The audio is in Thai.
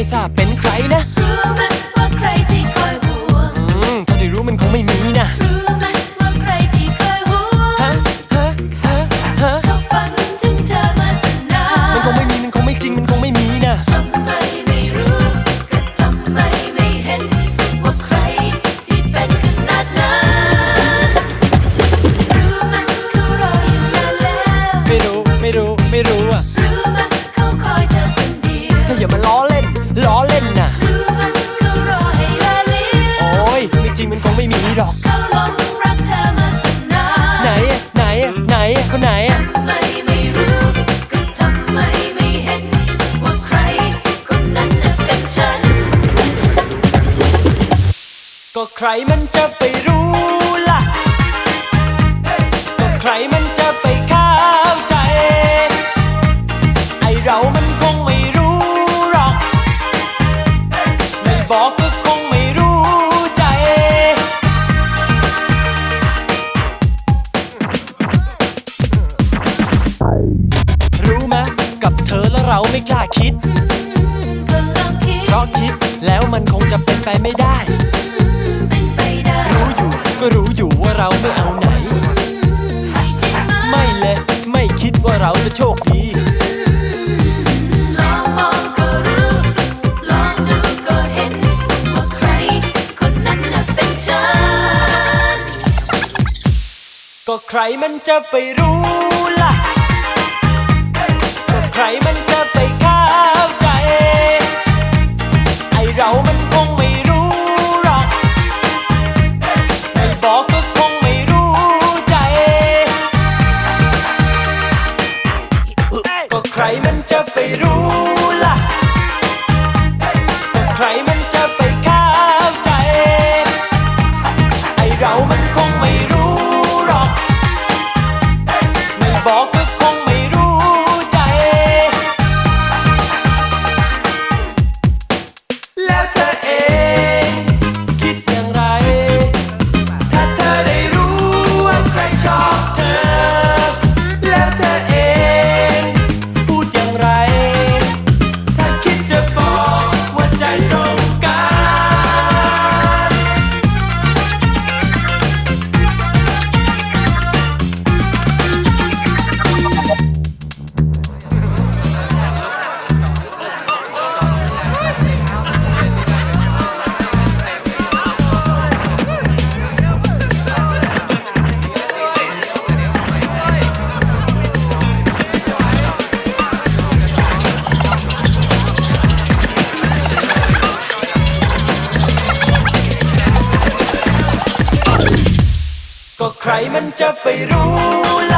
ไม่ทราบเป็นใครนะ หรอก เขาหลงรักเธอมาตั้งนานไหนอะไหนอะไหนอะคนไหนอะทำไมไม่รู้ก็ทำไมไม่เห็น ว่าใครคนนั้นน่ะเป็นฉัน ก็ใครมันจะไปรู้ล่ะ ก็ใครมันจะไปเข้าใจ ไอเรามันคงไม่รู้หรอก ไม่บอก ไม่กล้าคิดก็ลองคิด เพราะคิดแล้วมันคงจะเป็นไปไม่ได้เป็นไปได้ รู้อยู่ก็รู้อยู่ว่าเราไม่เอาไหน ไม่จริงไหมไม่เลยไม่คิดว่าเราจะโชคดีลองมองก็รู้ลองดูก็เห็นว่าใครคนนั้นน่ะเป็นฉันก็ใครมันจะไปรู้ จะไปรู้ล่ะก็ใครมันจะไปเข้าใจ ไอเรามันคงไม่รู้หรอก ไม่บอกก็ ใครมันจะไปรู้